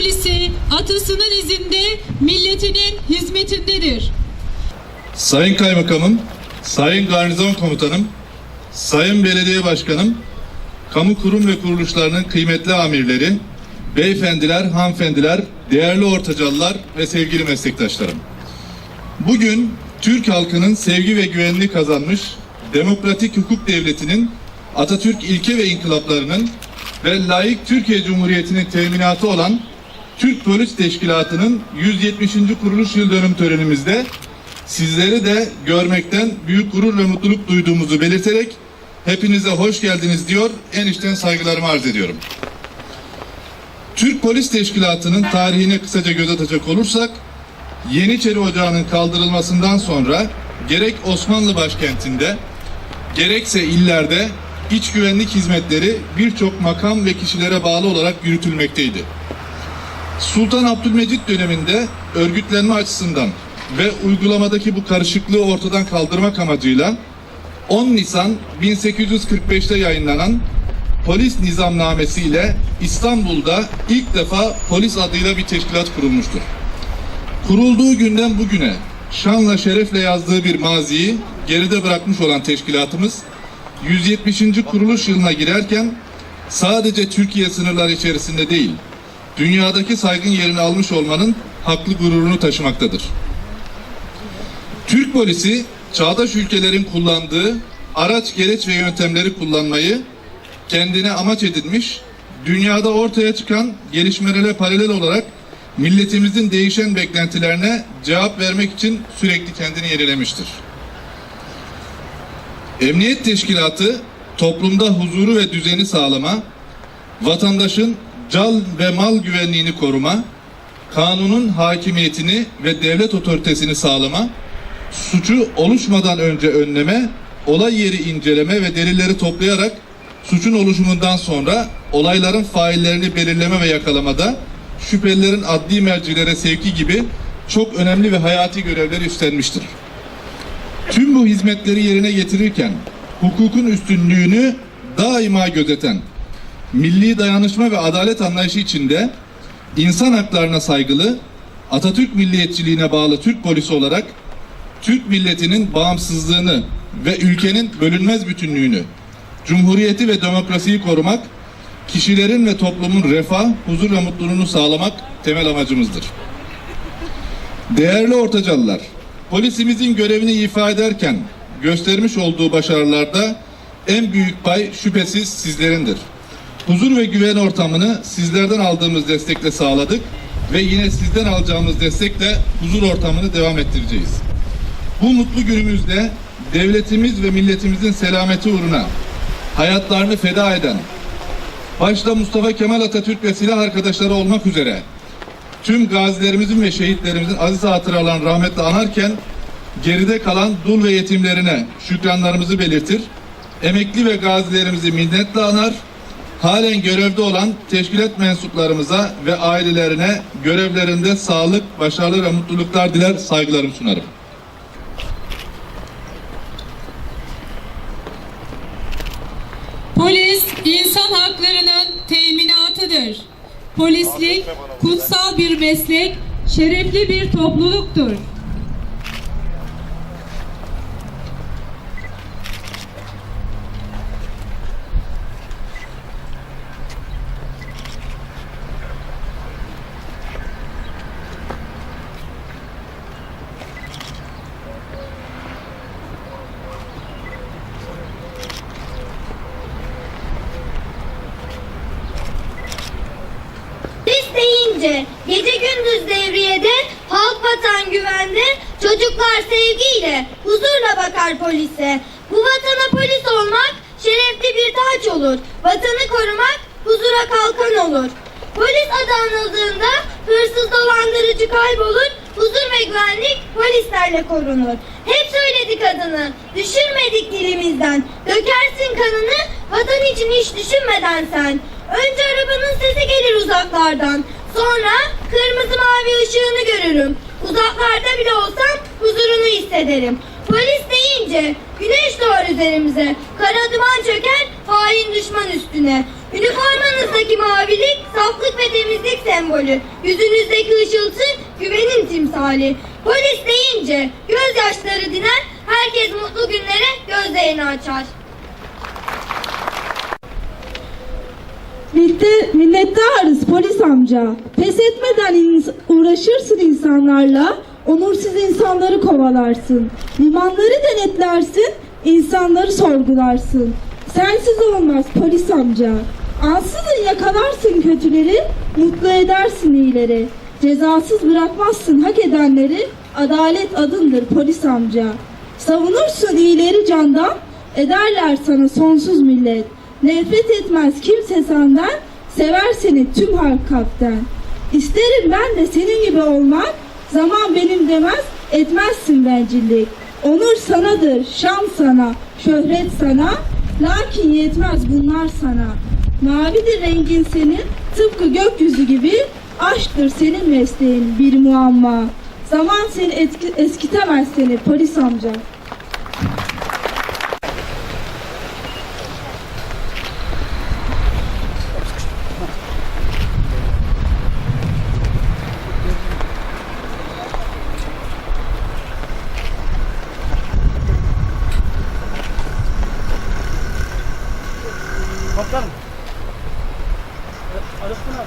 polisi atasının izinde milletinin hizmetindedir. Sayın Kaymakamım, Sayın Garnizon Komutanım, Sayın Belediye Başkanım, kamu kurum ve kuruluşlarının kıymetli amirleri, beyefendiler, hanımefendiler, değerli ortacalılar ve sevgili meslektaşlarım. Bugün Türk halkının sevgi ve güvenini kazanmış demokratik hukuk devletinin Atatürk ilke ve inkılaplarının ve layık Türkiye Cumhuriyeti'nin teminatı olan Türk Polis Teşkilatı'nın 170. kuruluş yıl dönüm törenimizde sizleri de görmekten büyük gurur ve mutluluk duyduğumuzu belirterek hepinize hoş geldiniz diyor, en içten saygılarımı arz ediyorum. Türk Polis Teşkilatı'nın tarihine kısaca göz atacak olursak, Yeniçeri Ocağı'nın kaldırılmasından sonra gerek Osmanlı başkentinde gerekse illerde iç güvenlik hizmetleri birçok makam ve kişilere bağlı olarak yürütülmekteydi. Sultan Abdülmecit döneminde örgütlenme açısından ve uygulamadaki bu karışıklığı ortadan kaldırmak amacıyla 10 Nisan 1845'te yayınlanan Polis Nizamnamesi ile İstanbul'da ilk defa polis adıyla bir teşkilat kurulmuştur. Kurulduğu günden bugüne şanla şerefle yazdığı bir maziyi geride bırakmış olan teşkilatımız 170. kuruluş yılına girerken sadece Türkiye sınırları içerisinde değil, dünyadaki saygın yerini almış olmanın haklı gururunu taşımaktadır. Türk polisi çağdaş ülkelerin kullandığı araç, gereç ve yöntemleri kullanmayı kendine amaç edinmiş, dünyada ortaya çıkan gelişmelere paralel olarak milletimizin değişen beklentilerine cevap vermek için sürekli kendini yenilemiştir. Emniyet Teşkilatı toplumda huzuru ve düzeni sağlama, vatandaşın can ve mal güvenliğini koruma, kanunun hakimiyetini ve devlet otoritesini sağlama, suçu oluşmadan önce önleme, olay yeri inceleme ve delilleri toplayarak suçun oluşumundan sonra olayların faillerini belirleme ve yakalamada şüphelilerin adli mercilere sevki gibi çok önemli ve hayati görevleri üstlenmiştir. Tüm bu hizmetleri yerine getirirken hukukun üstünlüğünü daima gözeten, milli dayanışma ve adalet anlayışı içinde insan haklarına saygılı, Atatürk milliyetçiliğine bağlı Türk polisi olarak Türk milletinin bağımsızlığını ve ülkenin bölünmez bütünlüğünü, cumhuriyeti ve demokrasiyi korumak, kişilerin ve toplumun refah, huzur ve mutluluğunu sağlamak temel amacımızdır. Değerli ortacalılar, polisimizin görevini ifa ederken göstermiş olduğu başarılarda en büyük pay şüphesiz sizlerindir. Huzur ve güven ortamını sizlerden aldığımız destekle sağladık ve yine sizden alacağımız destekle huzur ortamını devam ettireceğiz. Bu mutlu günümüzde devletimiz ve milletimizin selameti uğruna hayatlarını feda eden, başta Mustafa Kemal Atatürk ve silah arkadaşları olmak üzere tüm gazilerimizin ve şehitlerimizin aziz hatıralarını rahmetle anarken geride kalan dul ve yetimlerine şükranlarımızı belirtir, emekli ve gazilerimizi minnetle anar, halen görevde olan teşkilat mensuplarımıza ve ailelerine görevlerinde sağlık, başarılı ve mutluluklar diler, saygılarımı sunarım. Polis insan haklarının teminatıdır. Polislik kutsal bir meslek, şerefli bir topluluktur. Deyince gece gündüz devriyede, halk vatan güvende, çocuklar sevgiyle, huzurla bakar polise. Bu vatana polis olmak şerefli bir taç olur. Vatanı korumak huzura kalkan olur. Polis adı anıldığında hırsız dolandırıcı kaybolur, huzur ve güvenlik polislerle korunur. Hep söyledik adını, düşürmedik dilimizden. Dökersin kanını, vatan için hiç düşünmeden sen. Önce arabanın sesi gelir uzaklardan. Sonra kırmızı mavi ışığını görürüm. Uzaklarda bile olsam huzurunu hissederim. Polis deyince güneş doğar üzerimize. Kara duman çöker hain düşman üstüne. Üniformanızdaki mavilik saflık ve temizlik sembolü. Yüzünüzdeki ışıltı güvenin timsali. Polis deyince gözyaşları diner, herkes mutlu günlere gözlerini açar. Millet, minnettarız polis amca. Pes etmeden uğraşırsın insanlarla, onursuz insanları kovalarsın. Limanları denetlersin, insanları sorgularsın. Sensiz olmaz polis amca. Ansızın yakalarsın kötüleri, mutlu edersin iyileri. Cezasız bırakmazsın hak edenleri, adalet adındır polis amca. Savunursun iyileri candan, ederler sana sonsuz millet. Nefret etmez kimse senden, sever seni tüm halk. İsterim ben de senin gibi olmak, zaman benim demez, etmezsin bencillik. Onur sanadır, şan sana, şöhret sana, lakin yetmez bunlar sana. Mavidir rengin senin, tıpkı gökyüzü gibi, aşktır senin mesleğin bir muamma. Zaman seni etki- eskitemez seni polis amca. Komutanım. Arasın abi.